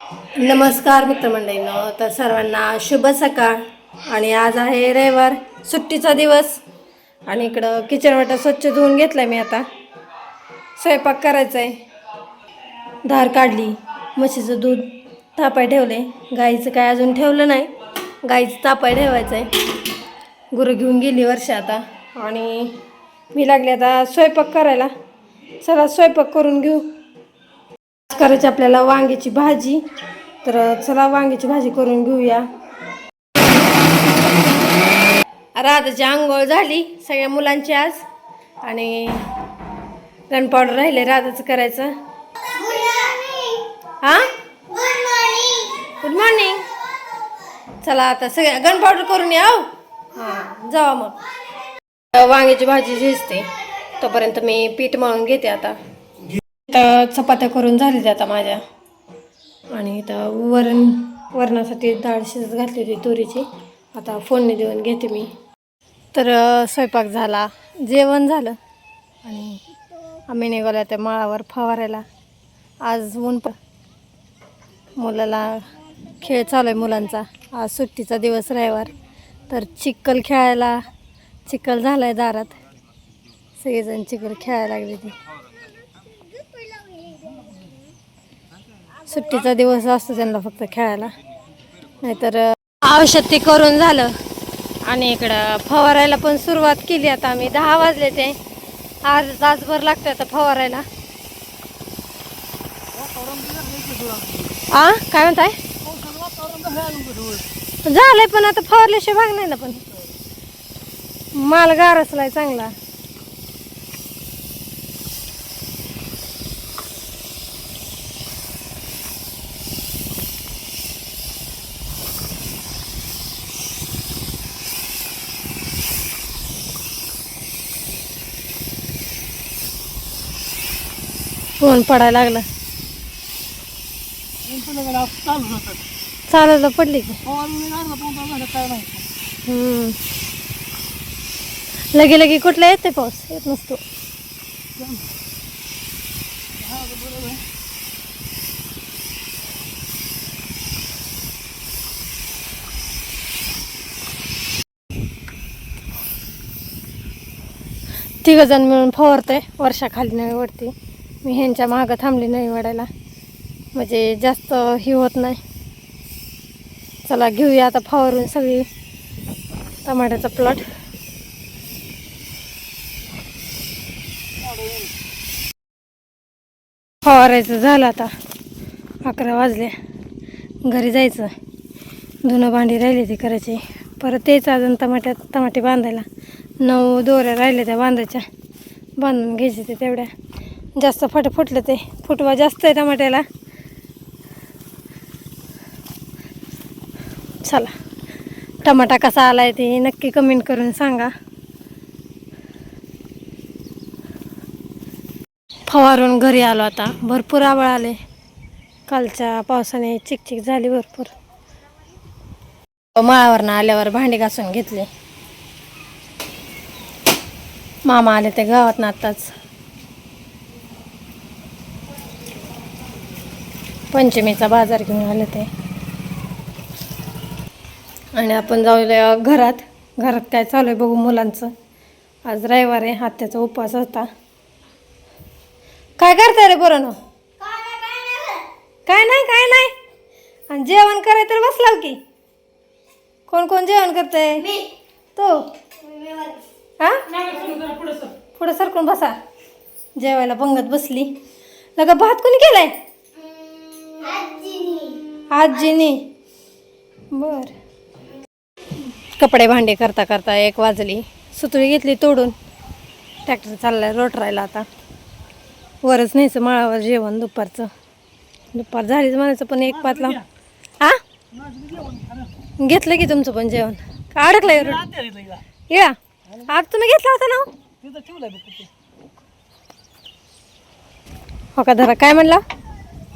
नमस्कार मित्रमंडळींनो तर सर्वांना शुभ सकाळ. आणि आज आहे रविवार सुट्टीचा दिवस. आणि इकडं किचन वाटा स्वच्छ धुवून घेतला मी आता. स्वयंपाक करायचा आहे धार काढली म्हशीचं दूध तापाय ठेवले गाईचं काय अजून ठेवलं नाही. गाईचं तापाय ठेवायचं आहे गुरु घेऊन गेली वर्ष आता. आणि मी लागले आता स्वयंपाक करायला. चला स्वयंपाक करून घेऊ. करायची आपल्याला वांग्याची भाजी. तर चला वांग्याची भाजी करून घेऊया. राधाची आंघोळ झाली सगळ्या मुलांची आज. आणि रन पावडर राहिले राधाचं करायचं. हा? गुड मॉर्निंग चला आता सगळ्या गन पावडर करून या हो. हां. जावा मग. वांग्याची भाजी झिजते तोपर्यंत मी पीठ मळून घेते आता. तर चपात्या करून झाल्या आता माझ्या. आणि इथं वरण वरणासाठी डाळ शिजत घातली होती तुरीची. आता फोडणी देऊन घेते मी. तर स्वयंपाक झाला. जेवण झालं. आणि आम्ही निघालो त्या माळावर फवारायला. आज ऊन प मुलाला खेळ चालू आहे मुलांचा. आज सुट्टीचा दिवस रविवार. तर चिक्कल खेळायला चिक्कल झाला आहे दारात. सगळेजण चिखल खेळायला लागले ती. सुट्टीचा दिवस असतो त्यांना फक्त खेळायला. नाहीतर आवश्यक औषध ते करून झालं. आणि इकडं फवारायला पण सुरुवात केली आता आम्ही. दहा वाजले ते. आज तासभर लागतं आता फवारायला. आ? काय म्हणताय? झालंय पण आता फवारल्याशिवाय भाग नाही ना पण. माल गारसलाय चांगला. ऊन पडायला लागलं. चालायला पडली की? हम्म. लगे लगे कुठला येते पाऊस? येत नसतो. तिघ जण मिळून फवारतोय वर्षाखाली नाही वरती. मी ह्यांच्या मागं थांबली नाही वाढायला म्हणजे जास्त ही होत नाही. चला घेऊया आता फवारून सगळी टमाट्याचा प्लॉट. फवारायचं झालं आता. अकरा वाजले. घरी जायचं. धुणं भांडी राहिली ती करायची. परत तेच अजून टमाट्यात टमाटे बांधायला. नऊ दोऱ्या राहिल्या त्या बांधायच्या. बांधून घ्यायचे ते तेवढ्या. जास्त फट फुटलं ते. फुटवा जास्त आहे टमाट्याला. चला. टमाटा कसा आला आहे ते नक्की कमेंट करून सांगा. फवारून घरी आलो आता. भरपूर आबळ आले. कालच्या पावसाने चिकचिक झाली भरपूर. माळावरनं आल्यावर भांडी घासून घेतले. मामा आले ते गावात आत्ताच. पंचमीचा बाजार घेऊन आले ते. आणि आपण जाऊया घरात. घरात काय चालू आहे बघू मुलांचं. आज रविवार आहे हात्याचा उपवास होता. काय करताय रे बरं ना काय नाही काय नाही. आणि जेवण कराय तर बसलाव की. कोण कोण जेवण करतंय? तो. हा पुढं सरकून बसा. जेवायला पंगत बसली. लगा भात कोणी केलाय? आजीनी. बर. कपडे भांडे करता करता एक वाजली. सुतळी घेतली तोडून. ट्रॅक्टर चाललाय रोटरायला आता. वरच न्यायचं माळावर जेवण दुपारचं. दुपार झालीच म्हणायचं पण एक पातला. आ? घेतलं की तुमचं पण जेवण. का अडकलंय रोट या. आज तुम्ही घेतला होता ना हो? हो का धरा काय म्हणला?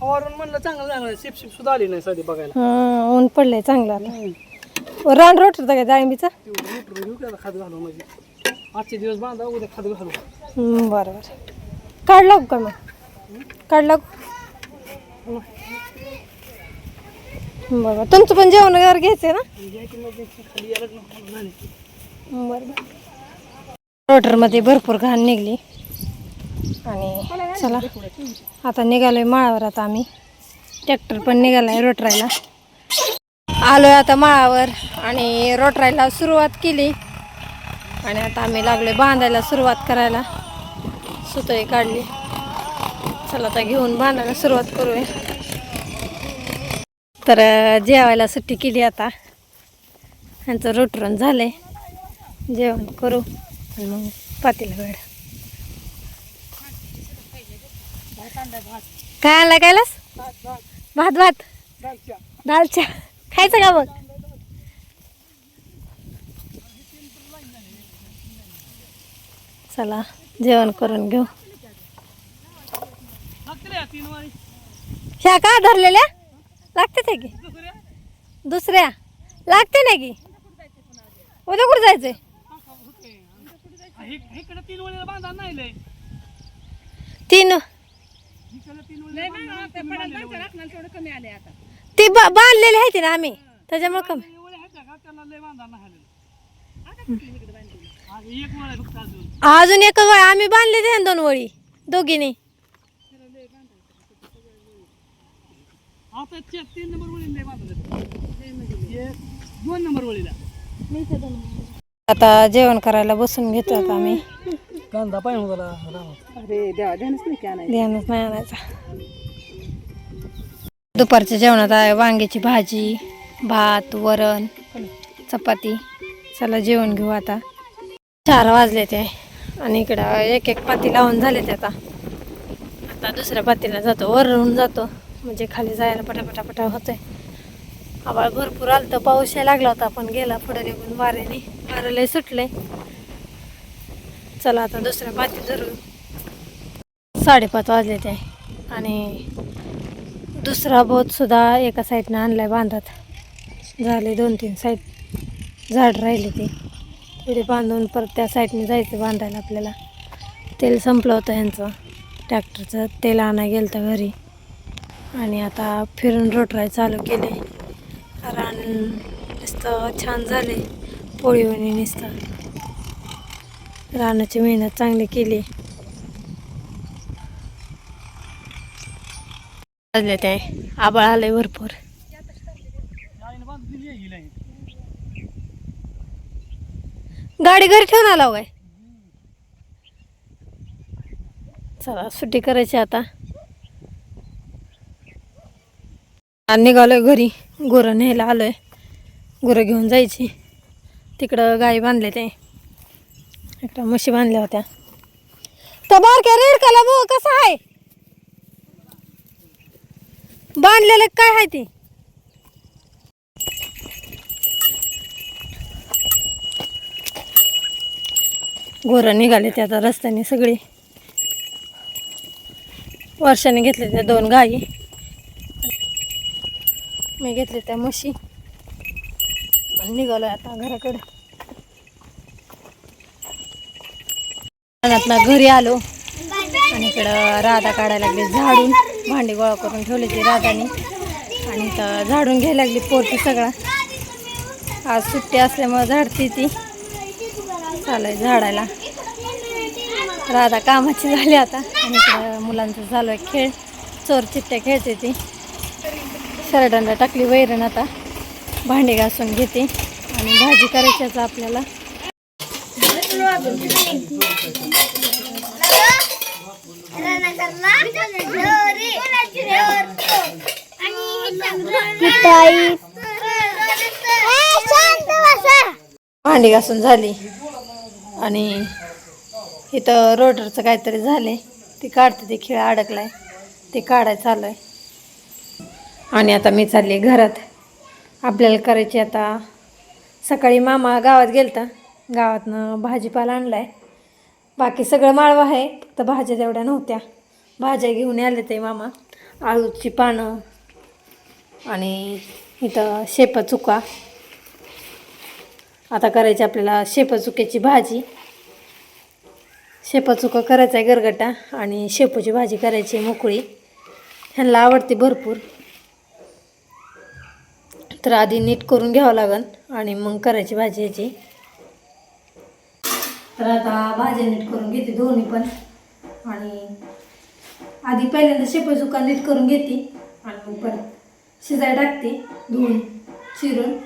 फवारून म्हणलं चांगलं झालं शिप शिप सुद्धा आली नाही सध्या बघायला. हा ऊन पडलंय चांगलं आता. रान रोट होता का डाळिंबीचा घेऊ त्याला खात घालू म्हणजे. आजचे दिवस बांधा उद्या खात घालू. हम्म, बरं बरं. काढ लागू का मग? काढ लागू बरं तुमचं पण जेवण वगैरे घ्यायचंय ना? घ्यायची मग घ्यायची. खाली यायला नको झाले. बरं. रोटरमध्ये भरपूर घाण निघली. आणि चला. आता निघालोय माळावर आता आम्ही. ट्रॅक्टर पण निघालाय रोटरायला. आलोय आता माळावर आणि रोटरायला सुरुवात केली. आणि आता आम्ही लागलोय बांधायला सुरुवात करायला. सुतळी काढली. चला आता घेऊन बांधायला सुरुवात करूया. तर जेवायला सुट्टी केली आता. ह्यांचं रोटरण झालंय. जेवण करू आणि मग पातीला वेळ. काय आणला कायलास? भात, भात, दालच्या. खायचं का मग? चला जेवण करून घेऊ. ह्या का धरलेल्या? लागते ते की. दुसऱ्या? लागते ना की. उद्या कुठं जायचंय? तीन वळीला बांधा नाही लय. तीन इकडे तीन वळीला बांधा नाही. ती बा- बांधलेली आहे ती ना आम्ही. त्याच्यामुळे कमी. आहेत अजून. एक वळ. आम्ही बांधले ते दोन वळी. दोघीने. आता चे- तीन नंबर वळीला लय बांधा एक, दोन नंबर वळीला. आता जेवण करायला बसून घेतो आता आम्ही. कांदा पाहिजे मला. अरे द्या ध्यानच नाही की आणायचं. ध्यानच नाही आणायचा. दुपारच्या जेवणात आहे वांग्याची भाजी भात वरण चपाती. चला जेवण घेऊ आता. चार वाजले ते. आणि इकडं एक एक पाती लावून झाले ते आता. आता दुसऱ्या पातीला जातो. वरून जातो. म्हणजे खाली जायला पटापटा पटा होतंय. आवाळ भरपूर आलं तर पाऊस यायला लागला होता पण गेला पुढे निघून वाऱ्याने. वारं लय सुटले चला आता दुसऱ्या पाती धरू साडेपाच वाजले ते. आणि दुसरा बोतसुद्धा एका साईडनं आणलाय बांधत. झाले दोन तीन साईड झाड राहिले ते. पुढे बांधून परत त्या साईडने जायचं बांधायला आपल्याला. तेल संपलं होतं ह्यांचं. ट्रॅक्टरचं तेल आणा गेलं तर घरी. आणि आता फिरून रोटराय चालू केले. रान नुसतं छान झाले. पोळीवणी नुसतं. रानाची मेहनत चांगली केली. ते. आबाळ आलंय भरपूर. आहे गाडी घरी ठेवून आला हो काय? चला सुट्टी करायची आता. निघालोय घरी. गुरं न्यायला आलोय. गुरं घेऊन जायची. तिकडं गाई बांधले ते. इकडं म्हशी बांधल्या होत्या. तर बारक्या रेड कला बो कसं आहे? बांधलेलं काय आहे ते? गोरं निघाले ते आता रस्त्याने सगळी. वर्षाने घेतले त्या दोन गाई. मी घेतले त्या म्हशी. निघालो निघालोय आता घराकडे. ना घरी आलो. आणि इकडं राधा काढायला लागली झाडून. भांडी गोळा करून ठेवली ती राधाने. आणि तर झाडून घ्यायला लागली पोरती सगळा. आज सुट्टी असल्यामुळं झाडती ती. चालू झाडायला. राधा कामाची झाली आता. आणि इकडं मुलांचं झालं आहे खेळ. चोर चिट्ट्या खेळते ती. शर्टांना टाकली वैरण आता. भांडी घासून घेते. आणि भाजी करायची आपल्याला. भांडी घासून झाली. आणि इथं रोडरचं काहीतरी झाले ती काढते ते खिळा अडकलाय. ते काढायचं चालू आहे आणि आता मी चालली घरात. आपल्याला करायची आता. सकाळी मामा गावात गेलता. गावातनं भाजीपाला आणला आहे बाकी सगळं माळवं आहे फक्त भाज्या तेवढ्या नव्हत्या. भाज्या घेऊन आले ते मामा. आळूची पानं आणि इथं शेप चुका. आता करायची आपल्याला शेपचुक्याची भाजी. शेपचुका करायचा आहे गरगटा आणि शेपूची भाजी करायची आहे मोकळी. ह्यांना आवडते भरपूर. तर आधी नीट करून घ्यावं लागेल आणि मग करायची भाजी याची. तर आता भाज्या नीट करून घेते दोन्ही पण. आणि आधी पहिल्यांदा शेपू चुका नीट करून घेते. आणि मग परत शिजायला टाकते धुवून चिरून.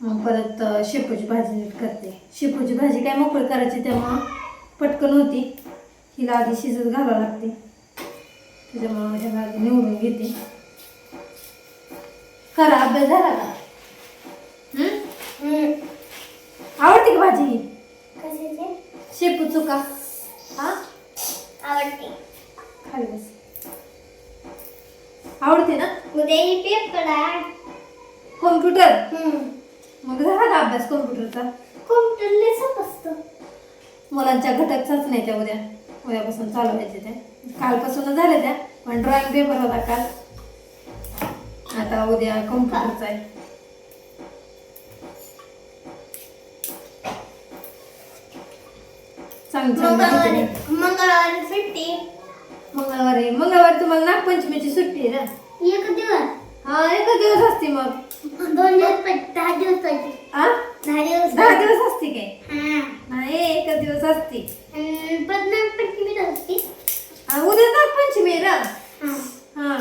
मग परत शेपूची भाजी नीट करते. शेपूची भाजी काय मोकळी करायची तेव्हा पटकन होती. हिला आधी शिजत घालावं लागते. त्याच्यामुळं ह्याला आधी निवडून घेते. करा अभ्यास झाला का? भाजी. ही शेपू चुका हा? आवडते. खाली बस. आवडते ना? उद्या ही पेपर आहे. कॉम्प्युटर मग झाला का अभ्यास कॉम्प्युटरचा कॉम्प्युटर लेसन असतं. मुलांच्या घटकचाच नाही त्या उद्या. उद्यापासून चालू व्हायचे त्या कालपासून झाल्या त्या पण ड्रॉइंग पेपर होता काल. आता उद्या कॉम्प्युटरचा आहे. चांगली मंगळवारी. मंगळवारी सुट्टी. मंगळवारी मंगळवारी तुम्हाला नागपंचमीची सुट्टी आहे ना? एक दिवस. हा एक दिवस असते मग. दोन दिवस पाहिजे दहा दिवस पाहिजे. आ? दहा दिवस दहा दिवस असते काय हा नाही एक दिवस असते आणि बदनाम पंचमी असते आ, उद्या नागपंचमी आहे ना हा हा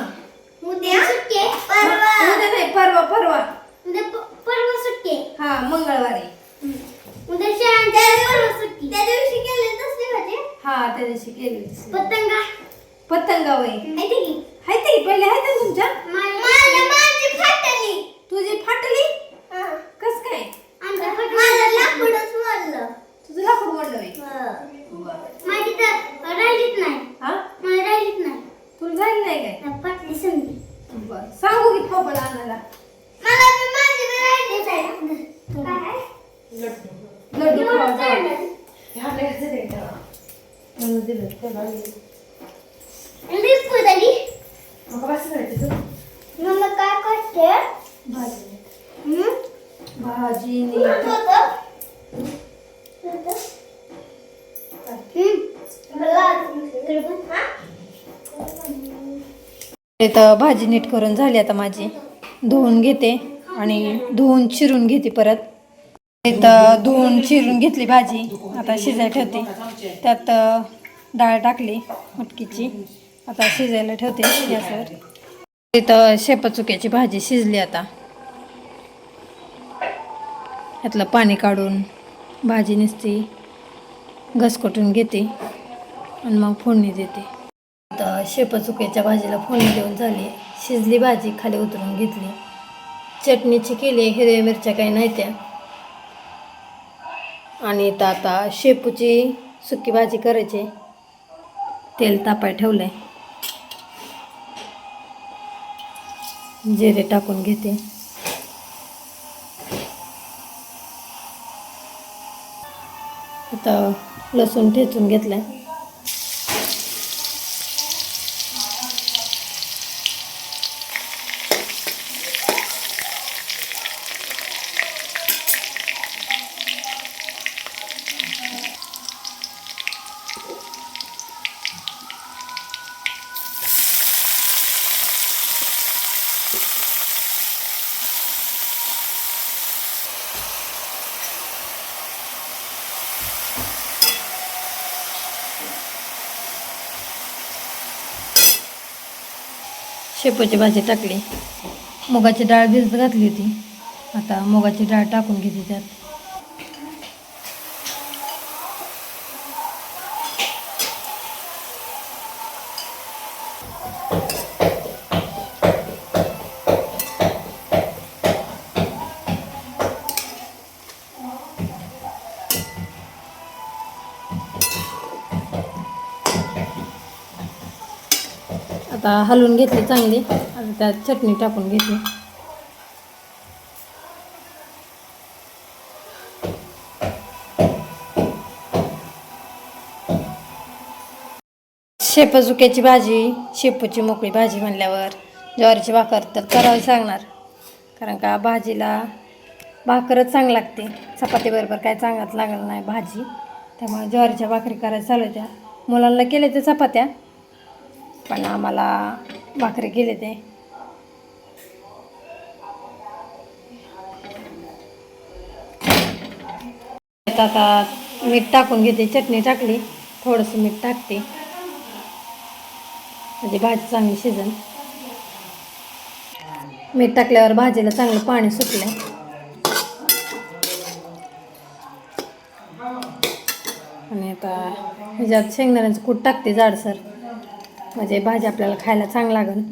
उद्या सुट्टी आहे. उद्या परवा नाही परवा परवा उद्या प- परवा सुट्टी आहे. हा मंगळवारी उद्या शाळा परवा सुट्टी त्या दिवशी केले तसली भाजी हा त्या दिवशी केली होती. पतंगा पतंगा वय माहिती की हाय ते पहिले आहे ना तुमच्या माझ्या माझी फाटली तुझी फाटली हा. कस काय आमच्या माझं लाकूडच मोडलं तुझं लाकूड मोडलं वय बरं. माझी तर राहिलीच नाही हा मला राहिलीच नाही तुला जाईल नाही काय तर फाटली संधी बर सांगू की पप्पाला आणायला मला तर माझी तर राहिलीच आहे काय? लड्डू एवढं खावा जावा. चाललं. ह्याला घ्यायचं नाही का? म्हणून दिलं त्याला दिलं. लीप झाली मग कसं करायचं तू? मम्मा काय करते भाजी हम्म? भाजी कुठं नीट होतं? कुठं? हम्म. मला इकडे बघ, हा? इथं भाजी नीट करून झाली आता माझी. धुवून घेते आणि धुवून चिरून घेते परत. इथं धुवून चिरून घेतली भाजी. आता शिजायला ठेवते. त्यात डाळ टाकली मटकीची. आता शिजायला ठेवते गॅसवर. इथं शेपचुक्याची भाजी शिजली आता. यातलं पाणी काढून भाजी नुसती घसकटून घेते आणि मग फोडणी देते. शेपचुक्याच्या भाजीला फोडणी देऊन झाली. शिजली भाजी खाली उतरून घेतली. चटणीची केली हिरव्या मिरच्या काही नाही त्या आणि तर आता शेपूची सुकी भाजी करायची. तेल तापाय ठेवलंय. जिरे टाकून घेते. आता लसूण ठेचून घेतलं शेपूची भाजी टाकली. मुगाची डाळ भिजत घातली होती. आता मुगाची डाळ टाकून घेते त्यात. आता हलवून घेतली चांगली. आता त्यात चटणी टाकून घेतली. शेपचुक्याची भाजी शेपूची मोकळी भाजी म्हणल्यावर ज्वारीची भाकर तर करावी सांगणार. कारण का भाजीला भाकरच चांगली लागते. चपातीबरोबर काय चांगलाच लागलं नाही भाजी. त्यामुळे ज्वारीच्या भाकरी करायला चालू होत्या मुलांना केल्या त्या चपात्या. पण आम्हाला भाकरी केले ते आता मीठ टाकून घेते चटणी टाकली थोडंसं मीठ टाकते. म्हणजे भाजी चांगली शिजन. मीठ टाकल्यावर भाजीला चांगलं पाणी सुटलं. आणि आता ह्याच्यात शेंगदाण्याचं कूट टाकते जाडसर. म्हणजे भाजी आपल्याला खायला चांगला लागेल